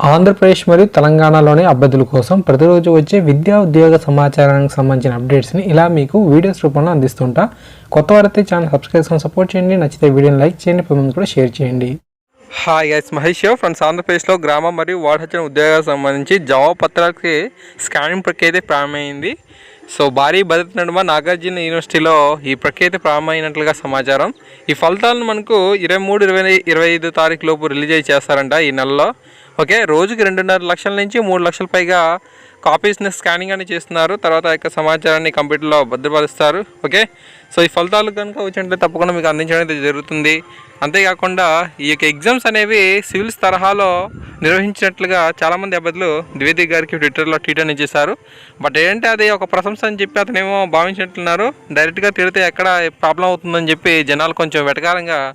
ఆంధ్రప్రదేశ్ మరియు తెలంగాణలోని అభ్యర్థుల కోసం ప్రతిరోజు వచ్చే విద్యా ఉద్యోగ సమాచారానికి సంబంధించిన అప్డేట్స్ని ఇలా మీకు వీడియోస్ రూపంలో అందిస్తుంటా. కొత్త వారైతే ఛానల్ సబ్స్క్రైబ్ సపోర్ట్ చేయండి. నచ్చితే వీడియోని లైక్ చేయండి. పది కూడా షేర్ చేయండి. హాయ్ గైస్ మహేష్ ఫ్రెండ్స్ ఆంధ్రప్రదేశ్లో గ్రామ మరియు వార్డు ఉద్యోగాలకు సంబంధించి జవాబు పత్రాలకి స్కానింగ్ ప్రక్రియ అయితే ప్రారంభమైంది. సో భారీ భద్రత నడుమ నాగార్జున యూనివర్సిటీలో ఈ ప్రక్రియ అయితే ప్రారంభమైనట్లుగా సమాచారం. ఈ ఫలితాలను మనకు ఇరవై మూడు ఇరవై ఇరవై ఐదు తారీఖు లోపు రిలీజ్ చేస్తారంట ఈ నెలలో. ఓకే రోజుకి రెండున్నర లక్షల నుంచి మూడు లక్షల పైగా కాపీస్ని స్కానింగ్ అని చేస్తున్నారు. తర్వాత యొక్క సమాచారాన్ని కంప్యూటర్లో భద్రపరుస్తారు. ఓకే సో ఈ ఫలితాలు కనుక వచ్చినట్లయితే తప్పకుండా మీకు అందించడం అయితే జరుగుతుంది. అంతేకాకుండా ఈ యొక్క ఎగ్జామ్స్ అనేవి సివిల్స్ తరహాలో నిర్వహించినట్లుగా చాలామంది అభ్యర్థులు ద్వివేది గారికి ట్విట్టర్లో ట్వీట్ అని చేశారు. బట్ ఏంటంటే అది ఒక ప్రశంస అని చెప్పి అతనేమో భావించినట్లున్నారు. డైరెక్ట్గా తిడితే ఎక్కడ ప్రాబ్లం అవుతుందని చెప్పి జనాలు కొంచెం వెటకారంగా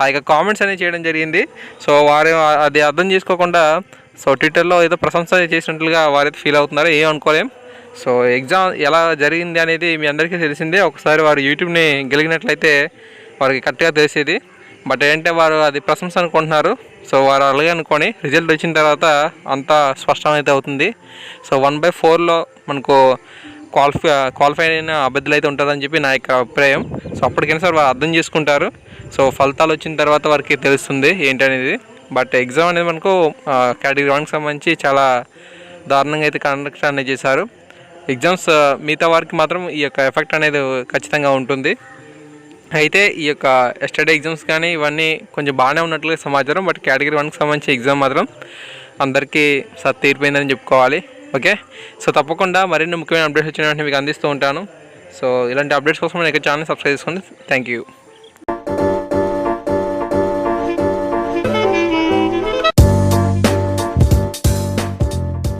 ఆ యొక్క కామెంట్స్ అనేవి చేయడం జరిగింది. సో వారు అది అర్థం చేసుకోకుండా సో ట్విట్టర్లో ఏదో ప్రశంస చేసినట్లుగా వారైతే ఫీల్ అవుతున్నారు. ఏం అనుకోలేం. సో ఎగ్జామ్ ఎలా జరిగింది అనేది మీ అందరికీ తెలిసిందే. ఒకసారి వారు యూట్యూబ్ని గెలిగినట్లయితే వారికి కరెక్ట్గా తెలిసేది. బట్ ఏంటంటే వారు అది ప్రశంస అనుకుంటున్నారు. సో వారు అలాగే అనుకొని రిజల్ట్ వచ్చిన తర్వాత అంతా స్పష్టమైతే అవుతుంది. సో వన్ బై ఫోర్లో మనకు క్వాలిఫై క్వాలిఫై అయిన అభ్యర్థులు అయితే ఉంటుందని చెప్పి నా యొక్క అభిప్రాయం. సో అప్పటికైనా సార్ వారు అర్థం చేసుకుంటారు. సో ఫలితాలు వచ్చిన తర్వాత వారికి తెలుస్తుంది ఏంటనేది. బట్ ఎగ్జామ్ అనేది మనకు కేటగిరీ వన్కి సంబంధించి చాలా దారుణంగా అయితే కండక్ట్ అనేది చేశారు. ఎగ్జామ్స్ మిగతా వారికి మాత్రం ఈ యొక్క ఎఫెక్ట్ అనేది ఖచ్చితంగా ఉంటుంది. అయితే ఈ యొక్క ఎస్టర్డే ఎగ్జామ్స్ కానీ ఇవన్నీ కొంచెం బాగానే ఉన్నట్లుగా సమాచారం బట్ కేటగిరీ వన్కి సంబంధించి ఎగ్జామ్ మాత్రం అందరికీ సత్ తీరిపోయిందని చెప్పుకోవాలి. ఓకే సో తప్పకుండా మరిన్ని ముఖ్యమైన అప్డేట్స్ వచ్చిన వెంటనే మీకు అందిస్తూ ఉంటాను. సో ఇలాంటి అప్డేట్స్ కోసం నేను ఛానల్ సబ్స్క్రైబ్ చేసుకోండి. Thank you